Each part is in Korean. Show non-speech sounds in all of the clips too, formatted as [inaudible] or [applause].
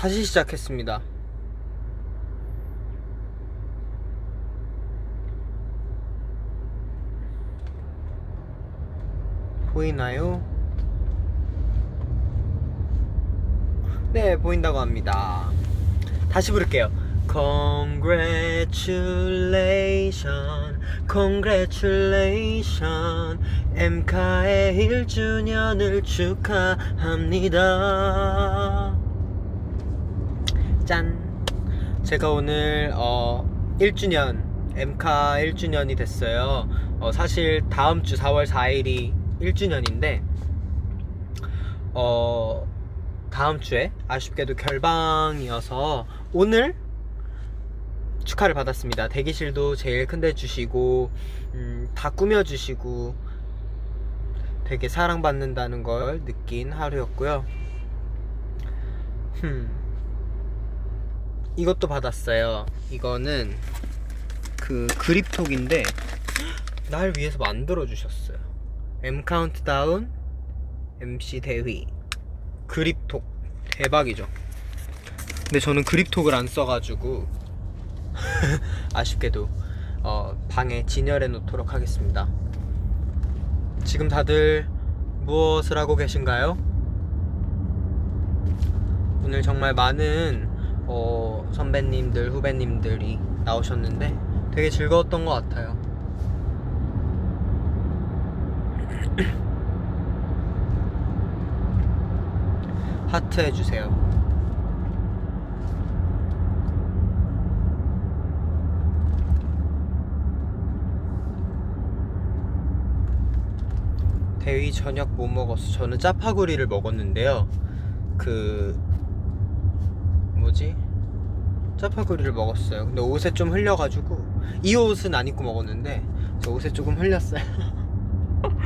다시 시작했습니다. 보이나요? 네, 보인다고 합니다. 다시 부를게요. Congratulation, Congratulation, 엠카의 1주년을 축하합니다. 제가 오늘 어 1주년, 엠카 1주년이 됐어요. 어, 사실 다음 주 4월 4일이 1주년인데, 어, 다음 주에 아쉽게도 결방이어서 오늘 축하를 받았습니다. 대기실도 제일 큰데 주시고 음, 다 꾸며 주시고 되게 사랑받는다는 걸 느낀 하루였고요. 흠. 이것도 받았어요. 이거는 그 그립톡인데 [gasps] 날 위해서 만들어 주셨어요. M 카운트다운 MC 대휘 그립톡 대박이죠. 근데 저는 그립톡을 안 써가지고 [laughs] 아쉽게도 어, 방에 진열해 놓도록 하겠습니다. 지금 다들 무엇을 하고 계신가요? 오늘 정말 많은 어, 선배님들, 후배님들이 나오셨는데 되게 즐거웠던 것 같아요. [clears throat] 하트 해주세요. 대위 저녁 뭐 먹었어? 저는 짜파구리를 먹었는데요. 그 뭐지? 짜파구리를 먹었어요. 근데 옷에 좀 흘려가지고 이 옷은 안 입고 먹었는데 저 옷에 조금 흘렸어요. [laughs]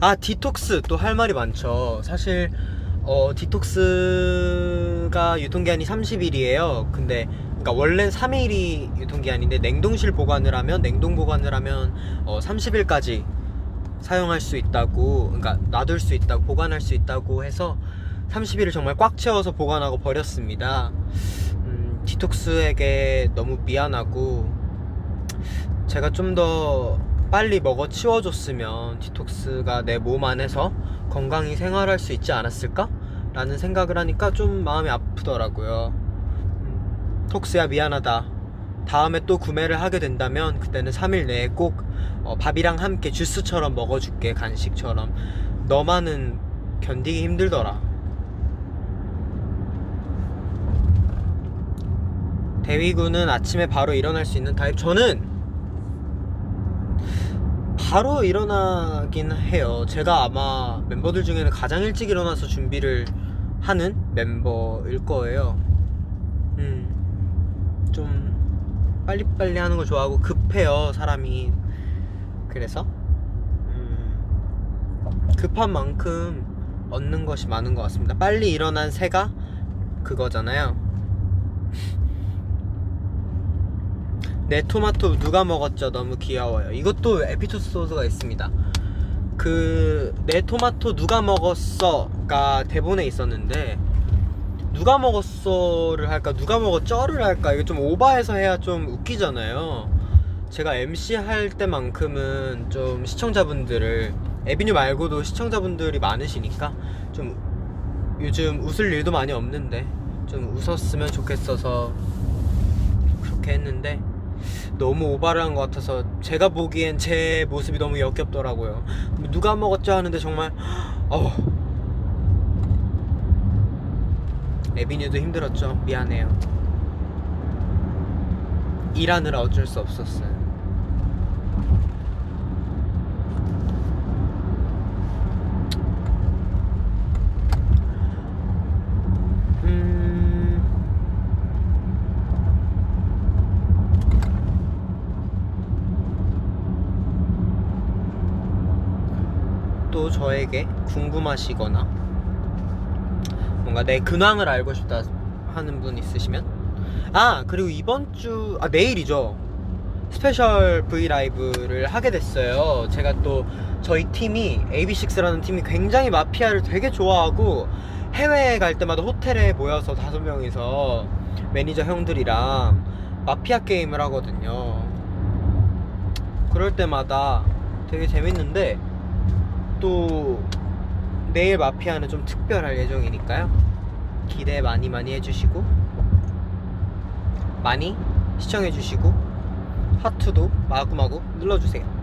아 디톡스 또 할 말이 많죠. 사실 어 디톡스가 유통기한이 30일이에요. 근데 그러니까 원래는 3일이 유통기한인데 냉동실 보관을 하면 냉동 보관을 하면 어 30일까지 사용할 수 있다고 그러니까 놔둘 수 있다고 보관할 수 있다고 해서 30일을 정말 꽉 채워서 보관하고 버렸습니다. 음, 디톡스에게 너무 미안하고 제가 좀 더 빨리 먹어 치워줬으면 디톡스가 내 몸 안에서 건강히 생활할 수 있지 않았을까? 라는 생각을 하니까 좀 마음이 아프더라고요. 음, 톡스야 미안하다. 다음에 또 구매를 하게 된다면 그때는 3일 내에 꼭 어, 밥이랑 함께 주스처럼 먹어줄게 간식처럼 너만은 견디기 힘들더라. 대위군은 아침에 바로 일어날 수 있는 타입. 저는 바로 일어나긴 해요. 제가 아마 멤버들 중에는 가장 일찍 일어나서 준비를 하는 멤버일 거예요. 음, 좀 빨리빨리 하는 거 좋아하고 급해요, 사람이. 그래서 음, 급한 만큼 얻는 것이 많은 것 같습니다. 빨리 일어난 새가 그거잖아요. 내 토마토 누가 먹었죠? 너무 귀여워요. 이것도 에피소드 소스가 있습니다. 그 내 토마토 누가 먹었어가 대본에 있었는데 누가 먹었어를 할까 누가 먹었죠를 할까 이거 좀 오바해서 해야 좀 웃기잖아요. 제가 MC 할 때만큼은 좀 시청자분들을 에비뉴 말고도 시청자분들이 많으시니까 좀 요즘 웃을 일도 많이 없는데 좀 웃었으면 좋겠어서 그렇게 했는데 너무 오바를 한 것 같아서 제가 보기엔 제 모습이 너무 역겹더라고요. 누가 먹었죠 하는데 정말 어 에비뉴도 힘들었죠. 미안해요. 일하느라 어쩔 수 없었어요. 음... 또 저에게 궁금하시거나 뭔가 내 근황을 알고 싶다 하는 분 있으시면? 아 그리고 이번 주 아 내일이죠. 스페셜 V 라이브를 하게 됐어요. 제가 또 저희 팀이 AB6라는 팀이 굉장히 마피아를 되게 좋아하고 해외에 갈 때마다 호텔에 모여서 다섯 명이서 매니저 형들이랑 마피아 게임을 하거든요. 그럴 때마다 되게 재밌는데 또 내일 마피아는 좀 특별할 예정이니까요. 기대 많이 많이 해주시고 많이 시청해주시고 하트도 마구마구 눌러주세요.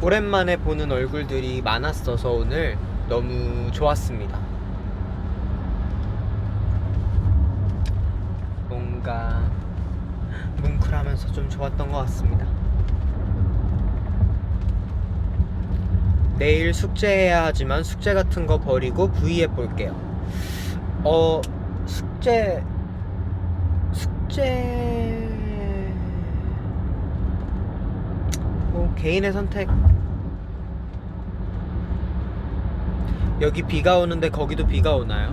오랜만에 보는 얼굴들이 많았어서 오늘 너무 좋았습니다. 뭔가 뭉클하면서 좀 좋았던 것 같습니다. 내일 숙제해야 하지만 숙제 같은 거 버리고 V앱 볼게요. 어 숙제 숙제 뭐 개인의 선택. 여기 비가 오는데 거기도 비가 오나요?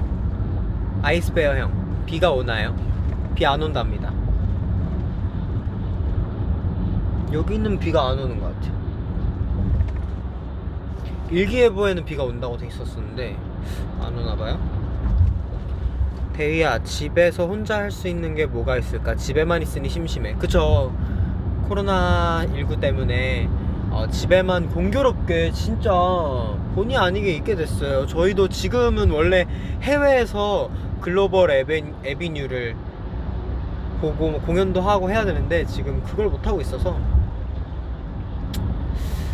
아이스베어 형 비가 오나요? 비 안 온답니다. 여기는 비가 안 오는 것 같아요. 일기예보에는 비가 온다고 돼 있었었는데 안 오나 봐요. 대희야 집에서 혼자 할 수 있는 게 뭐가 있을까? 집에만 있으니 심심해. 그쵸? 코로나 19 때문에 어, 집에만 공교롭게 진짜 본의 아니게 있게 됐어요. 저희도 지금은 원래 해외에서 글로벌 에베, 에비뉴를 보고 뭐 공연도 하고 해야 되는데 지금 그걸 못 하고 있어서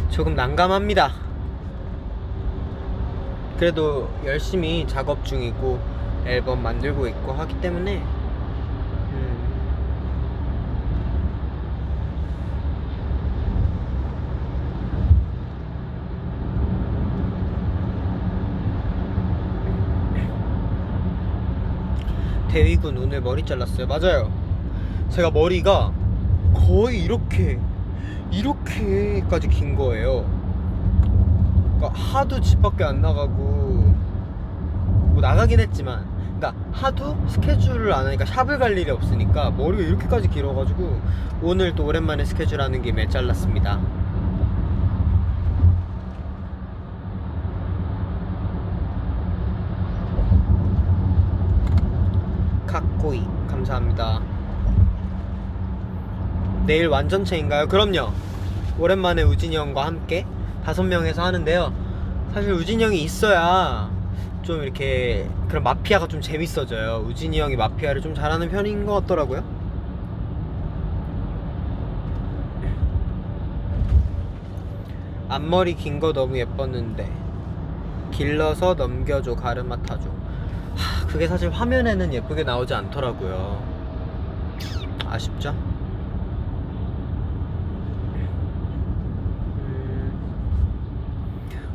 조금 난감합니다. 그래도 열심히 작업 중이고 앨범 만들고 있고 하기 때문에 음, 대위군 오늘 머리 잘랐어요. 맞아요. 제가 머리가 거의 이렇게 이렇게까지 긴 거예요. 그러니까 하도 집 밖에 안 나가고 뭐 나가긴 했지만 그러니까 하도 스케줄을 안 하니까 샵을 갈 일이 없으니까 머리가 이렇게까지 길어가지고 오늘 또 오랜만에 스케줄 하는 김에 잘랐습니다. 각고이 감사합니다. 내일 완전체인가요? 그럼요. 오랜만에 우진이 형과 함께 다섯 명에서 하는데요. 사실 우진이 형이 있어야 좀 이렇게 그런 마피아가 좀 재밌어져요. 우진이 형이 마피아를 좀 잘하는 편인 것 같더라고요. 앞머리 긴 거 너무 예뻤는데 길러서 넘겨줘 가르마 타줘. 하, 그게 사실 화면에는 예쁘게 나오지 않더라고요. 아쉽죠? 음,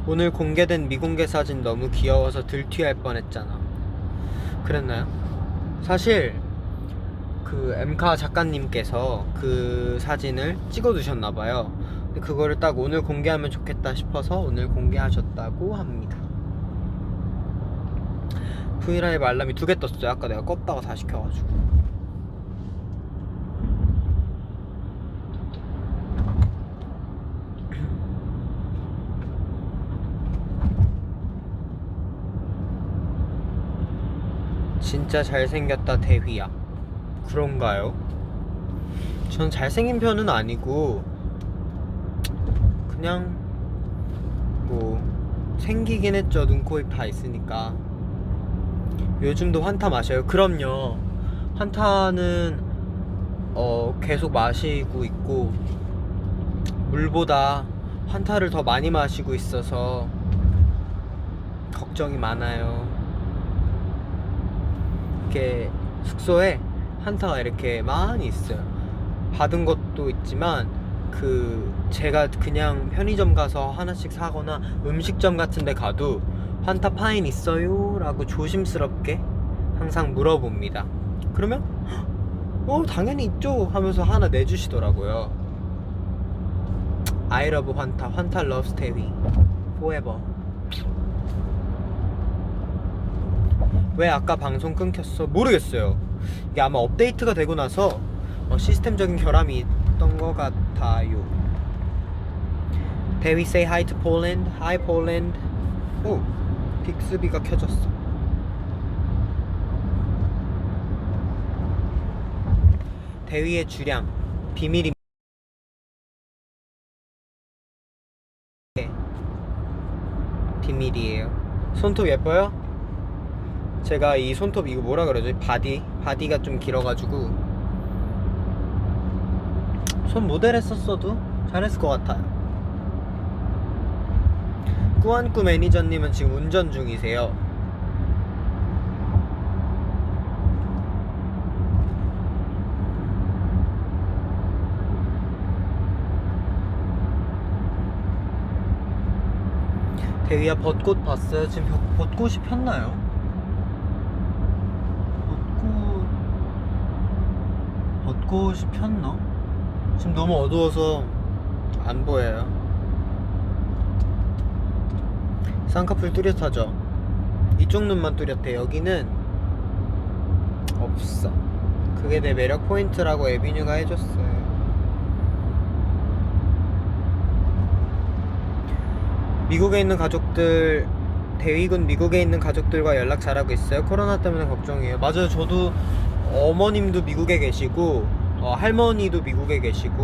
오늘 공개된 미공개 사진 너무 귀여워서 들튀할 뻔했잖아. 그랬나요? 사실 그 엠카 작가님께서 그 사진을 찍어 두셨나 봐요. 그거를 딱 오늘 공개하면 좋겠다 싶어서 오늘 공개하셨다고 합니다. 브이라이브 알람이 두 개 떴어요. 아까 내가 껐다가 다 시켜가지고. 진짜 잘생겼다 대휘야. 그런가요? 전 잘생긴 편은 아니고 그냥 뭐 생기긴 했죠. 눈, 코, 입 다 있으니까. 요즘도 환타 마셔요? 그럼요. 환타는 어 계속 마시고 있고 물보다 환타를 더 많이 마시고 있어서 걱정이 많아요. 이렇게 숙소에 환타가 이렇게 많이 있어요. 받은 것도 있지만 그 제가 그냥 편의점 가서 하나씩 사거나 음식점 같은 데 가도 환타 파인 있어요? 라고 조심스럽게 항상 물어봅니다. 그러면 어 당연히 있죠 하면서 하나 내주시더라고요. I love 환타 환타 loves 태위 forever 왜 아까 방송 끊겼어? 모르겠어요 이게 아마 업데이트가 되고 나서 어, 시스템적인 결함이 있던 것 같아요 대위 say hi to Poland Hi Poland 오 빅스비가 켜졌어 대위의 주량 비밀이 비밀이에요. 손톱 예뻐요? 제가 이 손톱 이거 뭐라 그러죠? 바디 바디가 좀 길어가지고 손 모델 했었어도 잘했을 것 같아요. 꾸안꾸 매니저님은 지금 운전 중이세요. 대위야 벚꽃 봤어요? 지금 벚- 벚꽃이 폈나요? 벚꽃이 폈나? 지금 너무 어두워서 안 보여요. 쌍꺼풀 뚜렷하죠? 이쪽 눈만 뚜렷해. 여기는 없어. 그게 내 매력 포인트라고 에비뉴가 해줬어요. 미국에 있는 가족들 대위군 미국에 있는 가족들과 연락 잘하고 있어요. 코로나 때문에 걱정이에요. 맞아요. 저도 어머님도 미국에 계시고 어, 할머니도 미국에 계시고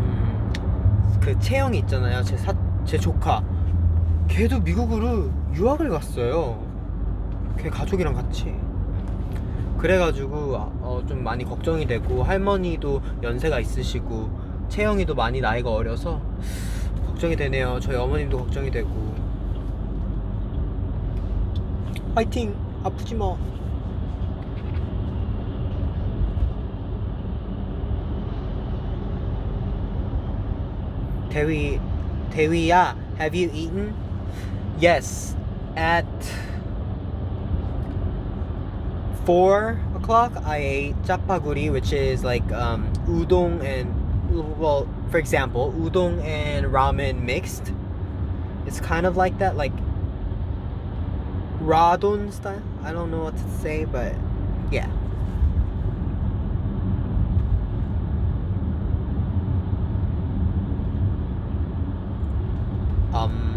음, 그 채영이 있잖아요. 제 사, 제 조카. 걔도 미국으로 유학을 갔어요. 걔 가족이랑 같이. 그래가지고 아, 어, 좀 많이 걱정이 되고 할머니도 연세가 있으시고 채영이도 많이 나이가 어려서 걱정이 되네요. 저희 어머님도 걱정이 되고. 화이팅! 아프지 마. Teri, yeah. have you eaten? Yes, at four o'clock I ate chapaguri, which is like um, udon and well, for example, udon and ramen mixed. It's kind of like that, like radon style. I don't know what to say, but yeah. Um.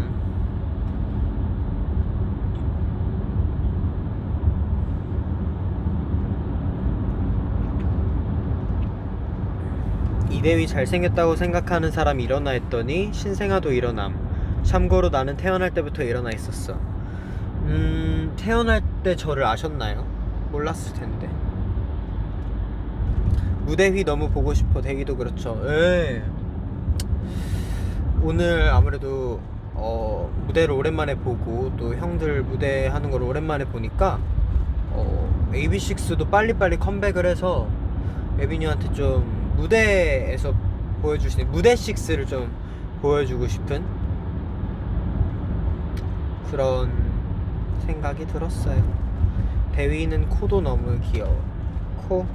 이대위 잘생겼다고 생각하는 사람 일어나 했더니 신생아도 일어남. 참고로 나는 태어날 때부터 일어나 있었어. 음, 태어날 때 저를 아셨나요? 몰랐을 텐데. 무대 휘 너무 보고 싶어. 대위도 그렇죠. 예. 오늘 아무래도 어, 무대를 오랜만에 보고 또 형들 무대 하는 걸 오랜만에 보니까 어, AB6IX도 빨리빨리 컴백을 해서 에비뉴한테 좀 무대에서 있는 무대 6를 좀 보여주고 싶은 그런 생각이 들었어요. 대위는 코도 너무 귀여워. 코.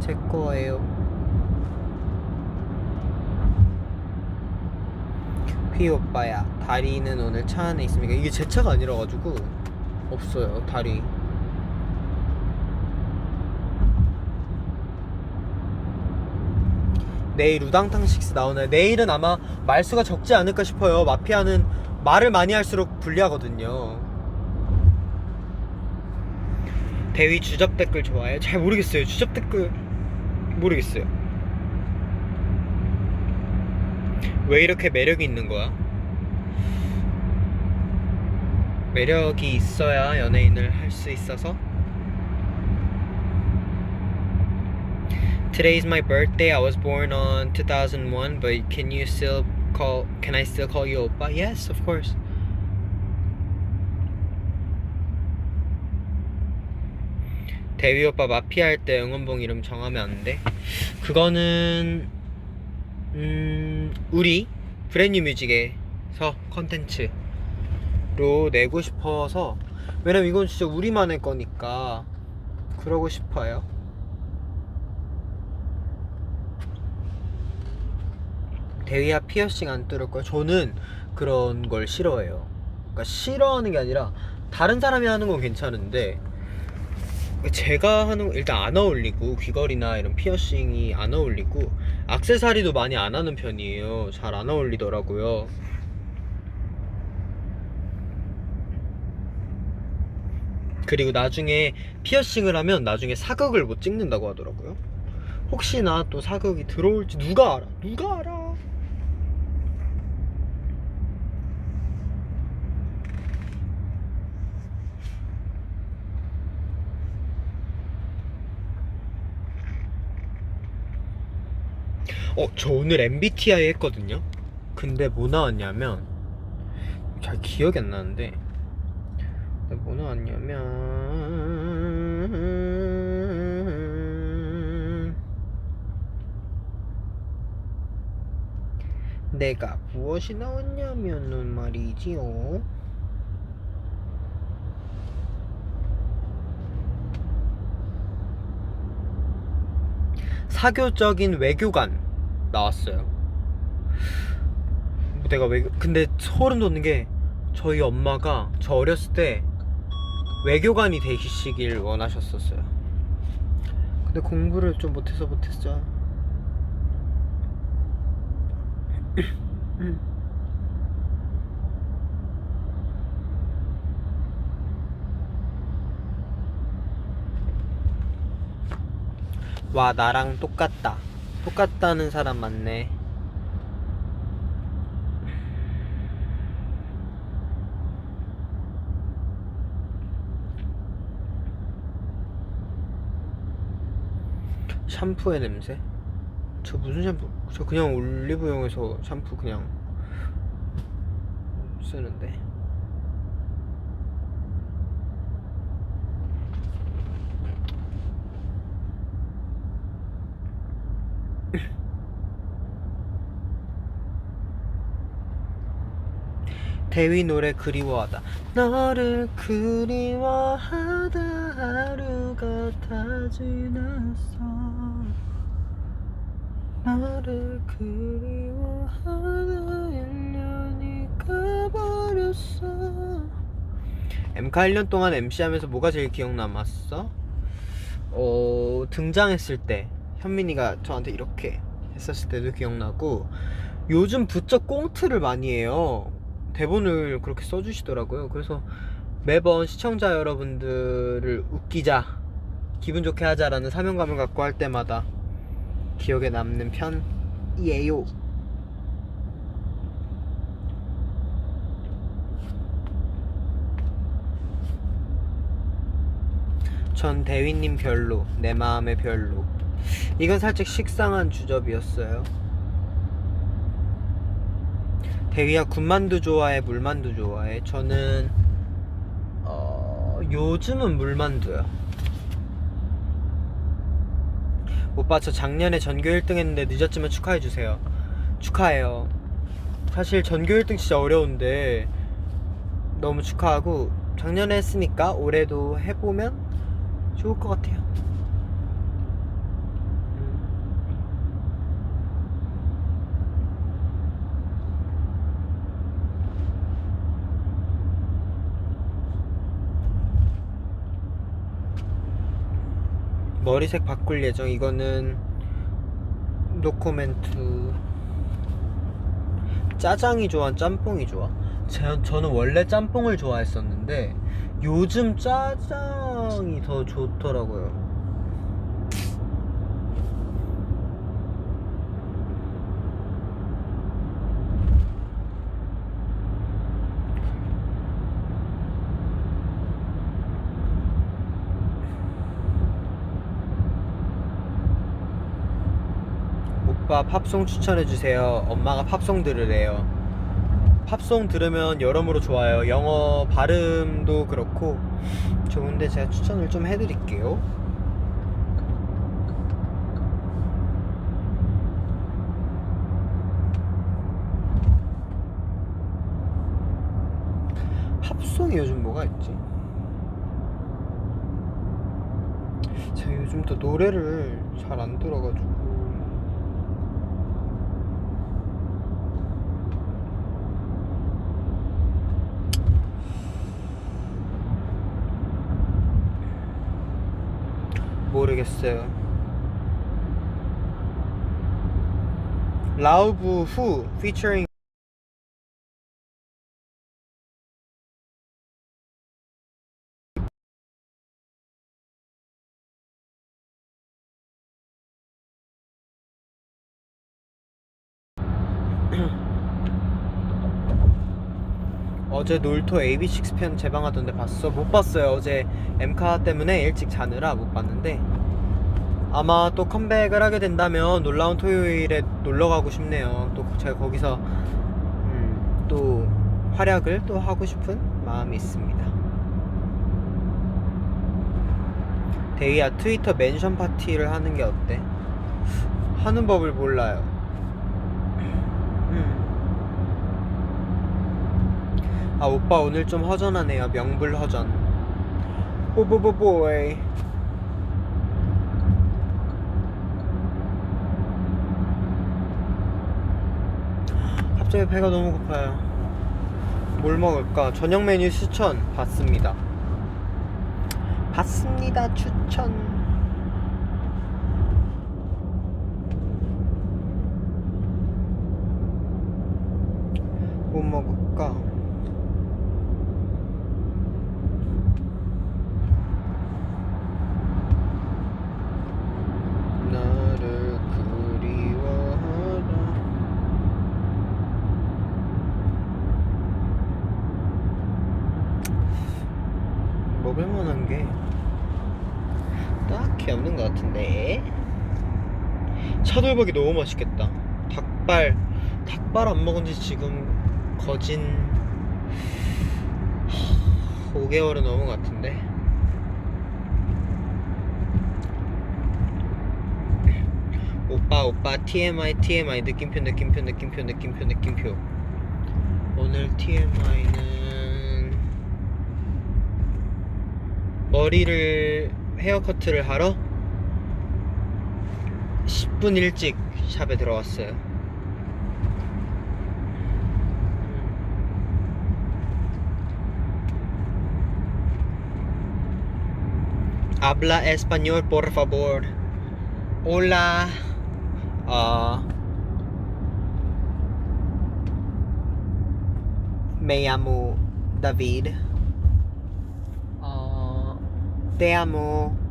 제 거예요. 휘 오빠야, 다리는 오늘 차 안에 있습니까? 이게 제 차가 아니라 가지고 없어요, 다리. 내일 우당탕 식스 나오나요? 내일은 아마 말수가 적지 않을까 싶어요. 마피아는 말을 많이 할수록 불리하거든요. 대위 주접 댓글 좋아해요? 잘 모르겠어요. 주접 댓글 모르겠어요. 왜 이렇게 매력이 있는 거야? 매력이 있어야 연예인을 할 수 있어서 Today's my birthday. I was born on 2001, but can you still call can I still call you oppa? Yes, of course. 대위 오빠 마피아 할 때 응원봉 이름 정하면 안 돼? 그거는 음 우리 브랜뉴 뮤직에서 컨텐츠로 내고 싶어서 왜냐면 이건 진짜 우리만의 거니까 그러고 싶어요. 대위야 피어싱 안 뚫을 거야? 저는 그런 걸 싫어해요. 그러니까 싫어하는 게 아니라 다른 사람이 하는 건 괜찮은데 제가 하는 거 일단 안 어울리고 귀걸이나 이런 피어싱이 안 어울리고 악세사리도 많이 안 하는 편이에요. 잘 안 어울리더라고요. 그리고 나중에 피어싱을 하면 나중에 사극을 못 찍는다고 하더라고요. 혹시나 또 사극이 들어올지 누가 알아? 누가 알아? 어, 저 오늘 MBTI 했거든요. 근데 뭐 나왔냐면 잘 기억이 안 나는데 뭐 나왔냐면 내가 무엇이 나왔냐면은 말이지요. 사교적인 외교관 나왔어요. 내가 외교 근데 소름 돋는 게 저희 엄마가 저 어렸을 때 외교관이 되시길 원하셨었어요. 근데 공부를 좀 못해서 못했죠. 와 나랑 똑같다. 똑같다는 사람 많네. 샴푸의 냄새? 저 무슨 샴푸? 저 그냥 올리브영에서 샴푸 그냥 쓰는데. 대위 노래 그리워하다. 너를 그리워하다. 하루가 다 지났어. 너를 그리워하다. 1년이 가버렸어. 엠카 1년 동안 MC 하면서 뭐가 제일 기억 남았어? 어 등장했을 때. 현민이가 저한테 이렇게 했었을 때도 기억나고. 요즘 부쩍 꽁트를 많이 해요 대본을 그렇게 써주시더라고요. 그래서 매번 시청자 여러분들을 웃기자, 기분 좋게 하자라는 사명감을 갖고 할 때마다 기억에 남는 편이에요. 전 대위님 별로, 내 마음의 별로. 이건 살짝 식상한 주접이었어요. 대위야 군만두 좋아해 물만두 좋아해? 저는 어, 요즘은 물만두요. 오빠 저 작년에 전교 1등 했는데 늦었지만 축하해주세요. 축하해요. 사실 전교 1등 진짜 어려운데 너무 축하하고 작년에 했으니까 올해도 해보면 좋을 것 같아요 머리색 바꿀 예정. 이거는 노코멘트 짜장이 좋아 짬뽕이 좋아? 제, 저는 원래 짬뽕을 좋아했었는데 요즘 짜장이 더 좋더라고요 오빠 팝송 추천해주세요. 엄마가 팝송 들으래요. 팝송 들으면 여러모로 좋아요. 영어 발음도 그렇고 좋은데 제가 추천을 좀 해드릴게요. 팝송이 요즘 뭐가 있지? 제가 요즘 또 노래를 잘 안 들어가지고 모르겠어요. 라우브 후 featuring [clears throat] 어제 놀토 AB6 편 재방하던데 봤어? 못 봤어요. 어제 엠카 때문에 일찍 자느라 못 봤는데 아마 또 컴백을 하게 된다면 놀라운 토요일에 놀러 가고 싶네요. 또 제가 거기서 음, 또 활약을 또 하고 싶은 마음이 있습니다. 데이야 트위터 멘션 파티를 하는 게 어때? 하는 법을 몰라요. 음. 아 오빠 오늘 좀 허전하네요 명불 허전 뽀뽀뽀뽀이 갑자기 배가 너무 고파요. 뭘 먹을까? 저녁 메뉴 추천 받습니다. 받습니다 추천. 뭐 먹을까 나를 그리워하다 먹을 만한 게 딱히 없는 것 같은데 차돌박이 너무 맛있겠다. 닭발. 닭발 안 먹은 지 지금 거진 5개월은 넘은 것 같은데. 오빠 오빠 TMI TMI 느낌표 느낌표 느낌표 느낌표 느낌표. 오늘 TMI는 머리를 헤어커트를 하러 10분 일찍 샵에 들어왔어요 Habla español por favor Hola Ah. me llamo David. Ah, te amo.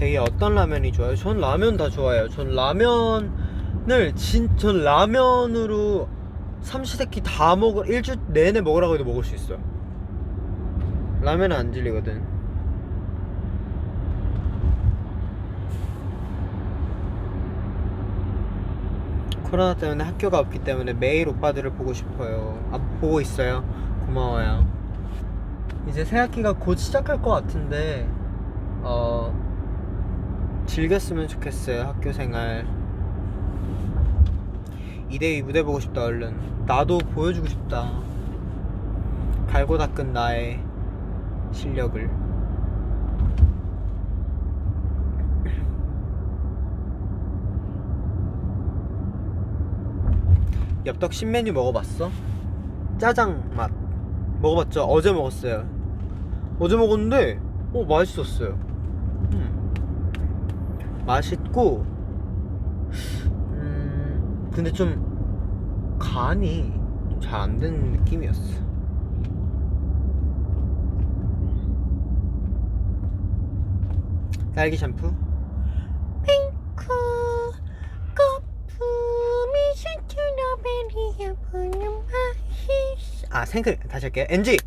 되게 어떤 라면이 좋아요? 전 라면 다 좋아해요. 전 라면을 진, 전 라면으로 삼시세끼 다 먹을 일주 내내 먹으라고 해도 먹을 수 있어요. 라면은 안 질리거든. 코로나 때문에 학교가 없기 때문에 매일 오빠들을 보고 싶어요. 아, 보고 있어요. 고마워요. 이제 새 학기가 곧 시작할 것 같은데, 어, 즐겼으면 좋겠어요. 학교 생활. 이대위 무대 보고 싶다, 얼른. 나도 보여주고 싶다. 갈고 닦은 나의 실력을 [clears throat] 엽떡 신메뉴 먹어봤어? 짜장 맛 먹어봤죠? 어제 먹었어요 어제 먹었는데 어 맛있었어요 음. 맛있고 음 근데 좀 간이 잘안된 느낌이었어. 딸기 샴푸? 핑크 거품이 스트로베리에 부는 맛이 아 생크림. 다시 할게요 NG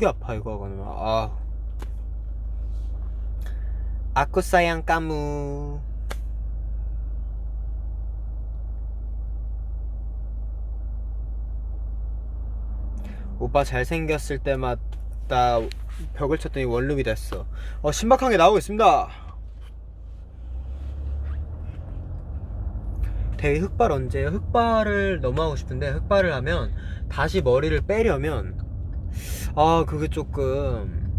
목이 아파 이거 하고는 아. 아쿠사양 까무. 오빠 잘생겼을 때마다 벽을 쳤더니 원룸이 됐어. 어 신박한 게 나오고 있습니다. 대회 흑발 언제예요? 흑발을 너무 하고 싶은데 흑발을 하면 다시 머리를 빼려면 아 그게 조금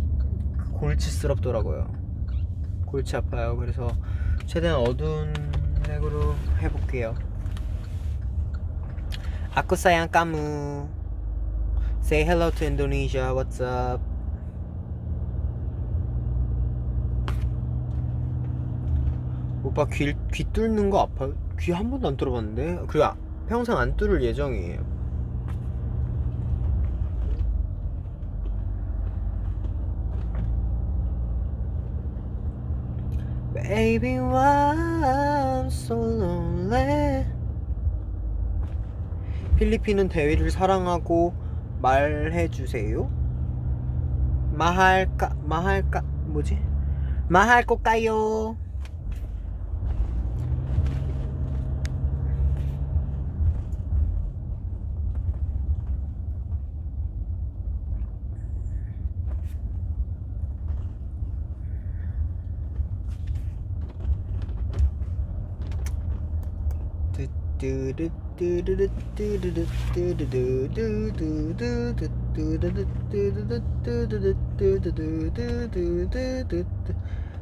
골치스럽더라고요. 골치 아파요. 그래서 최대한 어두운 색으로 해볼게요. Sayang kamu. Say hello to Indonesia. What's up? 오빠 귀, 귀 뚫는 거 아파요? 귀 한 번도 안 뚫어봤는데? 그리고 아- 평생 안 뚫을 예정이에요. Baby, why I'm so lonely? 필리핀은 대위를 사랑하고 말해주세요. 마할까 마할까 뭐지? 마할 것까요?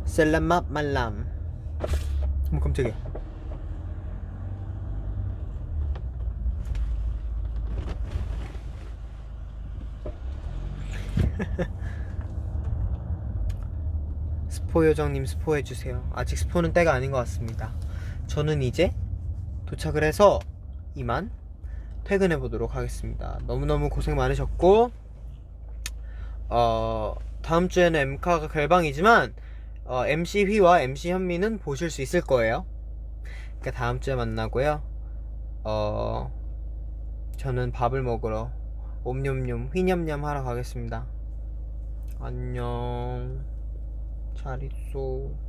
셀라맛 말람 어머 깜짝이야. [laughs] 스포 요정님 스포해주세요. 아직 스포는 때가 아닌 것 같습니다. 저는 이제 도착을 해서 이만 퇴근해 보도록 하겠습니다. 너무너무 고생 많으셨고 어 다음 주에는 엠카가 결방이지만 어, MC 휘와 MC 현미는 보실 수 있을 거예요. 그러니까 다음 주에 만나고요. 어 저는 밥을 먹으러 옴뇸뇸 휘냠냠 하러 가겠습니다. 안녕. 잘 있어.